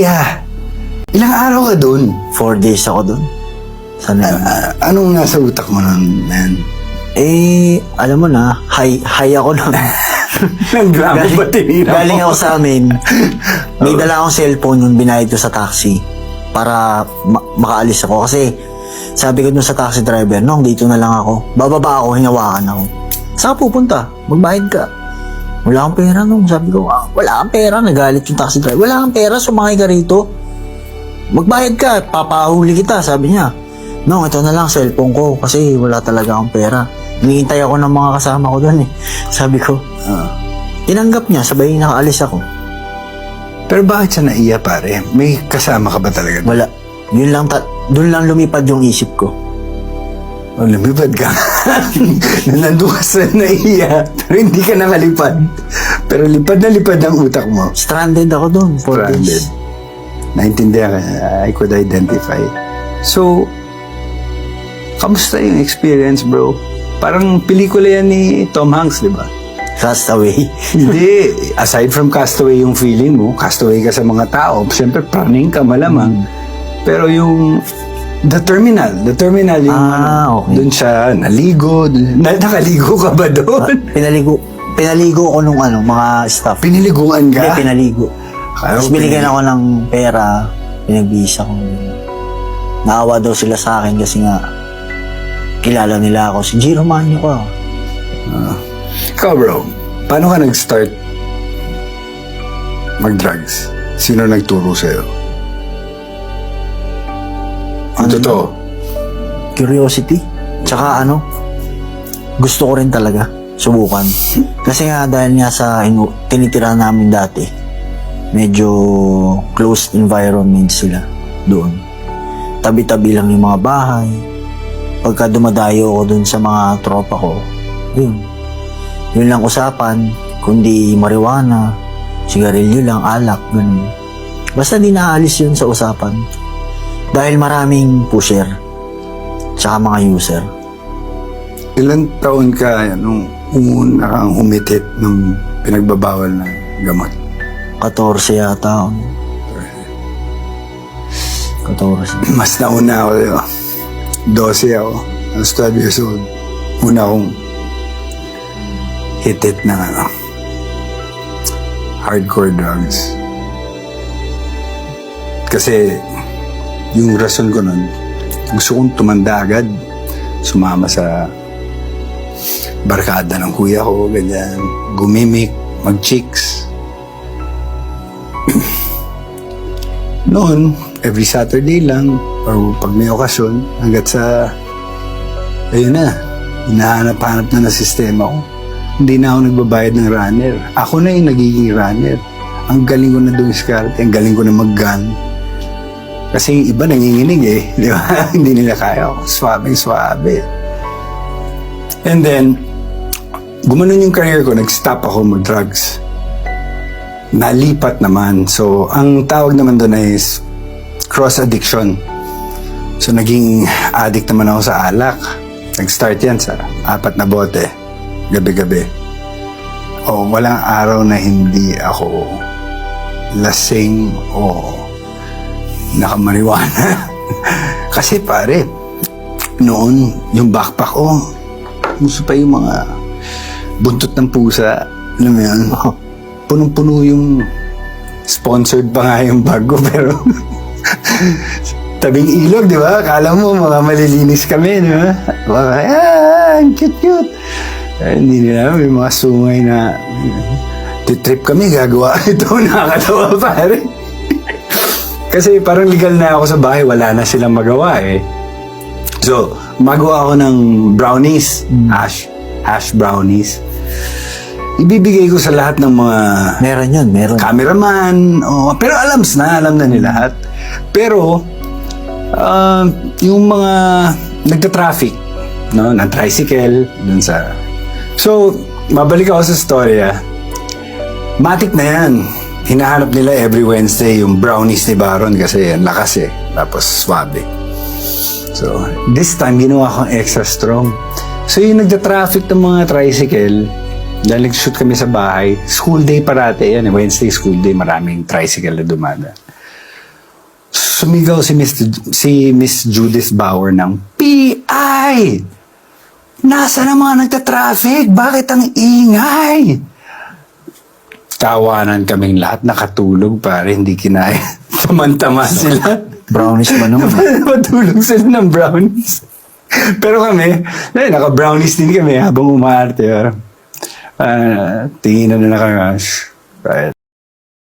Yeah. Ilang araw ka dun? Four days ako doon. Sana yun? Ah, anong nasa utak mo nun, man? Eh, alam mo na, high, high ako nun. Nang gramo ba tinira mo? galing ako sa amin. May dala akong cellphone yung binayad ko sa taxi para ma- makaalis ako. Kasi sabi ko dun sa taxi driver, nung dito na lang ako. Bababa ako, hinawakan ako. Saan ka pupunta? Magbayad ka. Wala kang pera nung. Sabi ko, ah, wala kang pera. Nagalit yung taxi driver. Wala kang pera, sumakay ka rito. Magbayad ka, papahuli kita, sabi niya. No, ito na lang cellphone ko kasi wala talaga akong pera. Hinihintay ako ng mga kasama ko doon eh. Sabi ko, Ah. tinanggap niya, sabay nakaalis ako. Pero bakit siya naiya, pare? May kasama ka ba talaga? Wala. Yun lang, ta- doon lang lumipad yung isip ko. O, lumipad ka. Nandun ka sa naiya, pero hindi ka nakalipad. Pero lipad na lipad ang utak mo. Stranded ako doon Stranded. Naintindihan ka, I could identify. So, kamusta yung experience, bro? Parang pelikula yan ni Tom Hanks, di ba? Castaway. Hindi. Aside from castaway yung feeling mo, castaway ka sa mga tao, siyempre praning ka malamang. Pero yung the terminal, the terminal yung Ah, ano, okay. dun siya naligo, na, nakaligo ka ba doon? pinaligo, pinaligo ko nung ano, mga staff. Piniliguan Hindi, ka? pinaligo. Ah, Tapos binigyan ako ng pera, pinagbisa ko. Naawa daw sila sa akin kasi nga, kilala nila ako. Si Giro Manyo ka. Ikaw bro, paano ka nag-start mag-drugs? Sino nagturo sa'yo? Ano? totoo. Curiosity. Tsaka ano, gusto ko rin talaga subukan. Kasi nga dahil nga sa inu- tinitira namin dati, medyo closed environment sila doon. Tabi-tabi lang yung mga bahay. Pagka dumadayo ako doon sa mga tropa ko, yun. Yun lang usapan, kundi marijuana, sigarilyo lang, alak, ganun. Basta di naalis yun sa usapan. Dahil maraming pusher, tsaka mga user. Ilan taon ka nung una kang humitit ng pinagbabawal na gamot? 14 yata ako. 14. Mas nauna ako sa'yo. 12 ako. I was 12 years old. Una akong hitit na ano, hardcore drugs. Kasi yung rason ko nun, gusto kong tumanda agad. Sumama sa barkada ng kuya ko, ganyan. Gumimik, mag-chicks. Noon, every Saturday lang, or pag may okasyon, hanggat sa, ayun na, hinahanap-hanap na na sistema ko. Hindi na ako nagbabayad ng runner. Ako na yung nagiging runner. Ang galing ko na dumiskarte, ang galing ko na mag-gun. Kasi yung iba nanginginig eh, di ba? Hindi nila kaya. Swabe, swabe. And then, gumanon yung career ko, nag-stop ako mag-drugs nalipat naman. So, ang tawag naman doon is cross addiction. So, naging addict naman ako sa alak. Nag-start yan sa apat na bote, gabi-gabi. O, walang araw na hindi ako lasing o nakamariwana. Kasi pare, noon, yung backpack ko, gusto pa yung mga buntot ng pusa. Alam mo yun? punong-puno yung sponsored pa nga yung bag ko pero tabing ilog, di ba? Akala mo mga malilinis kami, di ba? Baka, ah, ang cute-cute. Eh, hindi nila, may mga sungay na titrip kami, gagawa. Ito, nakakatawa pare. Kasi parang legal na ako sa bahay, wala na silang magawa eh. So, magawa ako ng brownies, hash, hash brownies. Ibibigay ko sa lahat ng mga Meron yun, meron. cameraman, oh, pero alam na, alam na nila lahat. Pero, ah, yung mga nagta-traffic, no, na tricycle, dun sa... So, mabalik ako sa storya. Matik na yan. Hinahanap nila every Wednesday yung brownies ni Baron kasi ang lakas eh. Tapos swabe. So, this time, ginawa kong extra strong. So, yung nagda-traffic ng mga tricycle, dahil nag-shoot kami sa bahay, school day parate yan. eh. Wednesday school day, maraming tricycle na dumada. sumigaw si Miss, si Miss Judith Bauer ng PI! Nasa na mga nagta-traffic? Bakit ang ingay? Tawanan kaming lahat, nakatulog pare, hindi kinaya. Tamantama sila. Brownies ba naman? Matulog sila ng brownies. Pero kami, eh, naka-brownies din kami habang umaarte. Uh, tingin na na kami. Right.